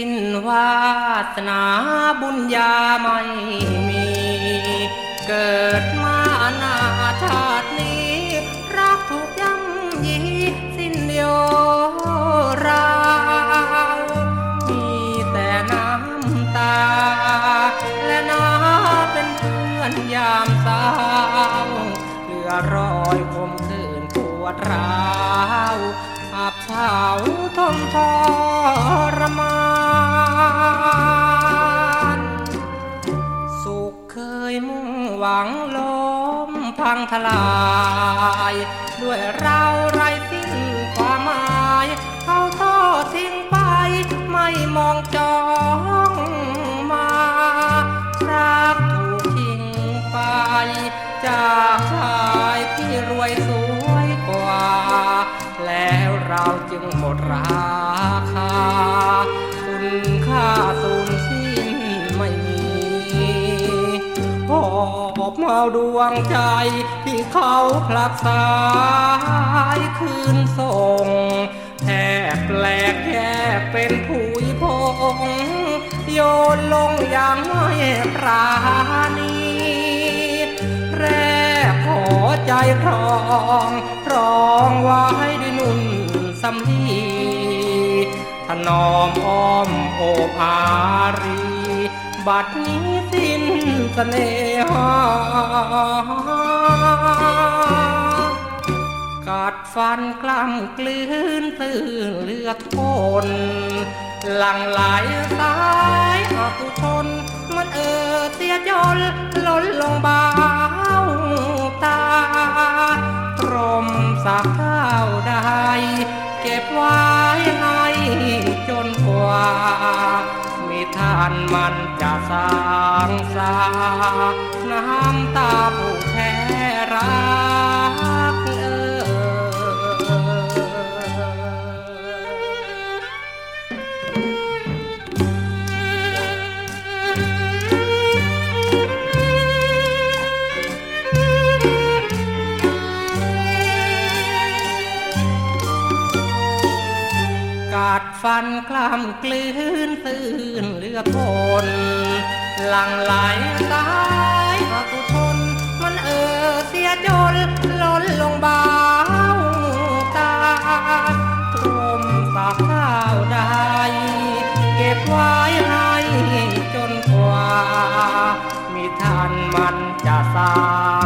สนาบุญญาไม่มี เกิดมาอนาชาตินี้ รักถูกย่ำยีสิ้นเดียวราวมีแต่น้ำตา และน้าเป็นเพื่อนยามสาวเหลือรอยคมคืนปวดร้าวอับเฉาทนทร พังทลาย ด้วยเราไรสิ้นความหมายเขาทอดทิ้งไป ไม่มองจองมารักถูกทิ้งไป จากชายที่รวยสวยกว่า แล้วเราจึงหมดราคา คุณค่า อบเมาดวงใจที่เขาผลักสายคืนส่งแทบแปลกแค่เป็นผุยพงโยนลงอย่างไม่ปราณีแรกขอใจครองรองไว้ด้วยนุ่นสำลีถนอมอ้อมโอบอารี บัดนี้สิ้น สน่หากัดฟันกล้ำกลืนตื่นเลือดทน หลังไหลสายอกุชน มันเออเสียจนล้นลงบ่าวตา ตรมสักเท่าใดเก็บไว้ให้จนกว่าานมันจะสร้างสาน้ำตาผู้แพ้รัก กัดฟันกล้ำกลืนตื่นเลือดทนหลังไหลสายอกุทนมันเออเสียจนล้นลงบาตาตรมสากข้าวได้ เก็บไว้ให้จนกว่า มีท่านมันจะสา